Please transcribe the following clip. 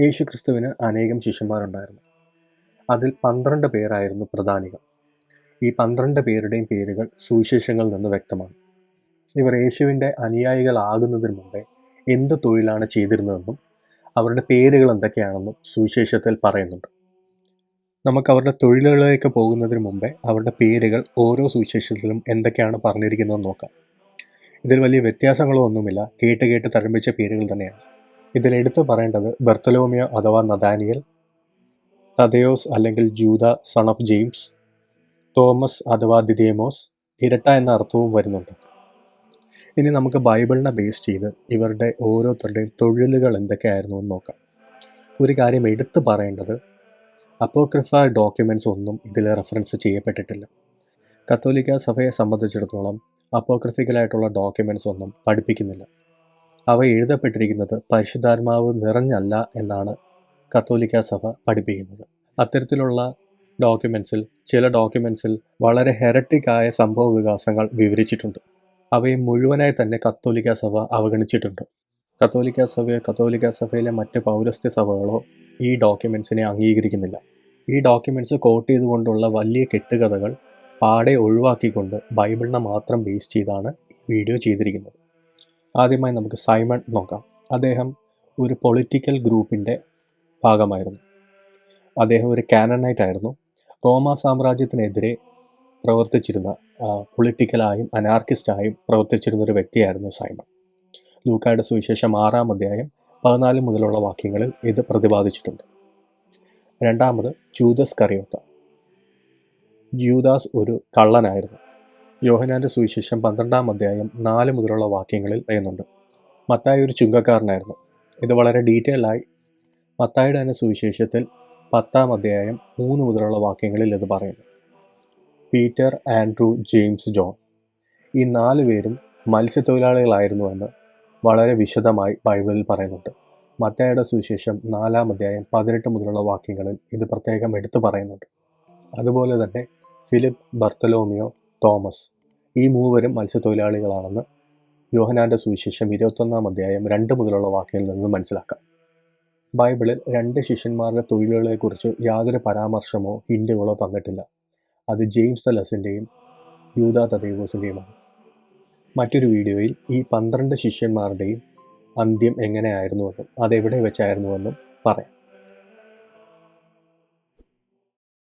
യേശു ക്രിസ്തുവിന് അനേകം ശിഷ്യന്മാരുണ്ടായിരുന്നു. അതിൽ പന്ത്രണ്ട് പേരായിരുന്നു പ്രധാനികൾ. ഈ പന്ത്രണ്ട് പേരുടെയും പേരുകൾ സുവിശേഷങ്ങളിൽ നിന്ന് വ്യക്തമാണ്. ഇവർ യേശുവിന്റെ അനുയായികളാകുന്നതിന് മുമ്പേ എന്ത് തൊഴിലാണ് ചെയ്തിരുന്നതെന്നും അവരുടെ പേരുകൾ എന്തൊക്കെയാണെന്നും സുവിശേഷത്തിൽ പറയുന്നുണ്ട്. നമുക്ക് അവരുടെ തൊഴിലുകളിലേക്ക് പോകുന്നതിന് മുമ്പേ അവരുടെ പേരുകൾ ഓരോ സുവിശേഷത്തിലും എന്തൊക്കെയാണ് പറഞ്ഞിരിക്കുന്നതെന്ന് നോക്കാം. ഇതിൽ വലിയ വ്യത്യാസങ്ങളോ ഒന്നുമില്ല. കേട്ട് കേട്ട് തഴമ്പിച്ച പേരുകൾ തന്നെയാണ്. ഇതിൽ എടുത്തു പറയേണ്ടത് ബർത്തലോമിയോ അഥവാ നദാനിയൽ തദയോസ് അല്ലെങ്കിൽ ജൂത സൺ ഓഫ് ജെയിംസ് തോമസ് അഥവാ ദിദേമോസ് ഇരട്ട എന്ന അർത്ഥവും വരുന്നുണ്ട്. ഇനി നമുക്ക് ബൈബിളിനെ ബേസ് ചെയ്ത് ഇവരുടെ ഓരോരുത്തരുടെയും തൊഴിലുകൾ എന്തൊക്കെയായിരുന്നു എന്ന് നോക്കാം. ഒരു കാര്യം എടുത്തു പറയേണ്ടത് അപ്പോക്രിഫ ഡോക്യുമെന്റ്സ് ഒന്നും ഇതിൽ റെഫറൻസ് ചെയ്യപ്പെട്ടിട്ടില്ല. കത്തോലിക്ക സഭയെ സംബന്ധിച്ചിടത്തോളം അപ്പോക്രിഫിക്കലായിട്ടുള്ള ഡോക്യുമെന്റ്സ് ഒന്നും പഠിപ്പിക്കുന്നില്ല. അവ എഴുതപ്പെട്ടിരിക്കുന്നത് പരിശുദ്ധാത്മാവ് നിറഞ്ഞല്ല എന്നാണ് കത്തോലിക്ക സഭ പഠിപ്പിക്കുന്നത്. അത്തരത്തിലുള്ള ഡോക്യുമെൻസിൽ ചില ഡോക്യുമെൻസിൽ വളരെ ഹെററ്റിക്കായ സംഭവ വികാസങ്ങൾ വിവരിച്ചിട്ടുണ്ട്. അവയെ മുഴുവനായി തന്നെ കത്തോലിക്ക സഭ അവഗണിച്ചിട്ടുണ്ട്. കത്തോലിക്ക സഭയോ കത്തോലിക്ക സഭയിലെ മറ്റ് പൗരസ്ത്യ സഭകളോ ഈ ഡോക്യുമെൻസിനെ അംഗീകരിക്കുന്നില്ല. ഈ ഡോക്യുമെന്റ്സ് കോട്ട് ചെയ്തുകൊണ്ടുള്ള വലിയ കെട്ടുകഥകൾ പാടെ ഒഴിവാക്കിക്കൊണ്ട് ബൈബിളിനെ മാത്രം ബേസ് ചെയ്താണ് ഈ വീഡിയോ ചെയ്തിരിക്കുന്നത്. ആദ്യമായി നമുക്ക് സൈമൺ നോക്കാം. അദ്ദേഹം ഒരു പൊളിറ്റിക്കൽ ഗ്രൂപ്പിന്റെ ഭാഗമായിരുന്നു. അദ്ദേഹം ഒരു കാനണൈറ്റ് ആയിരുന്നു. റോമ സാമ്രാജ്യത്തിനെതിരെ പ്രവർത്തിച്ചിരുന്ന പൊളിറ്റിക്കലായും അനാർക്കിസ്റ്റായും പ്രവർത്തിച്ചിരുന്ന ഒരു വ്യക്തിയായിരുന്നു സൈമൺ. ലൂക്കായുടെ സുവിശേഷം ആറാം അധ്യായം പതിനാല് മുതലുള്ള വാക്യങ്ങളിൽ ഇത് പ്രതിപാദിച്ചിട്ടുണ്ട്. രണ്ടാമത് ജൂതസ് കറിയോത്ത. ജൂദാസ് ഒരു കള്ളനായിരുന്നു. യോഹനാന്റെ സുവിശേഷം പന്ത്രണ്ടാം അധ്യായം നാല് മുതലുള്ള വാക്യങ്ങളിൽ പറയുന്നുണ്ട്. മത്തായി ഒരു ചുങ്കക്കാരനായിരുന്നു. ഇത് വളരെ ഡീറ്റെയിൽ ആയി മത്തായിയുടെ തന്നെ സുവിശേഷത്തിൽ പത്താം അധ്യായം മൂന്ന് മുതലുള്ള വാക്യങ്ങളിൽ ഇത് പറയുന്നു. Peter Andrew James John. ഈ നാല് പേരും മത്സ്യത്തൊഴിലാളികളായിരുന്നു എന്ന് വളരെ വിശദമായി ബൈബിളിൽ പറയുന്നുണ്ട്. മത്തായുടെ സുവിശേഷം നാലാം അധ്യായം പതിനെട്ട് മുതലുള്ള വാക്യങ്ങളിൽ ഇത് പ്രത്യേകം എടുത്തു പറയുന്നുണ്ട്. അതുപോലെ തന്നെ ഫിലിപ്പ് ബർത്തലോമിയോ തോമസ്. ഈ മൂവരും മത്സ്യത്തൊഴിലാളികളാണെന്ന് യോഹനാന്റെ സുവിശേഷം ഇരുപത്തൊന്നാം അധ്യായം രണ്ട് മുതലുള്ള വാക്യങ്ങളിൽ നിന്ന് മനസ്സിലാക്കാം. ബൈബിളിൽ രണ്ട് ശിഷ്യന്മാരുടെ തൊഴിലുകളെക്കുറിച്ച് യാതൊരു പരാമർശമോ ഹിൻഡുകളോ തന്നിട്ടില്ല. അത് ജെയിംസ് തലസിന്റെയും യൂത തദേവോസിന്റെയുമാണ് മറ്റൊരു വീഡിയോയിൽ ഈ പന്ത്രണ്ട് ശിഷ്യന്മാരുടെയും അന്ത്യം എങ്ങനെയായിരുന്നുവെന്നും അതെവിടെ വെച്ചായിരുന്നുവെന്നും പറയാം.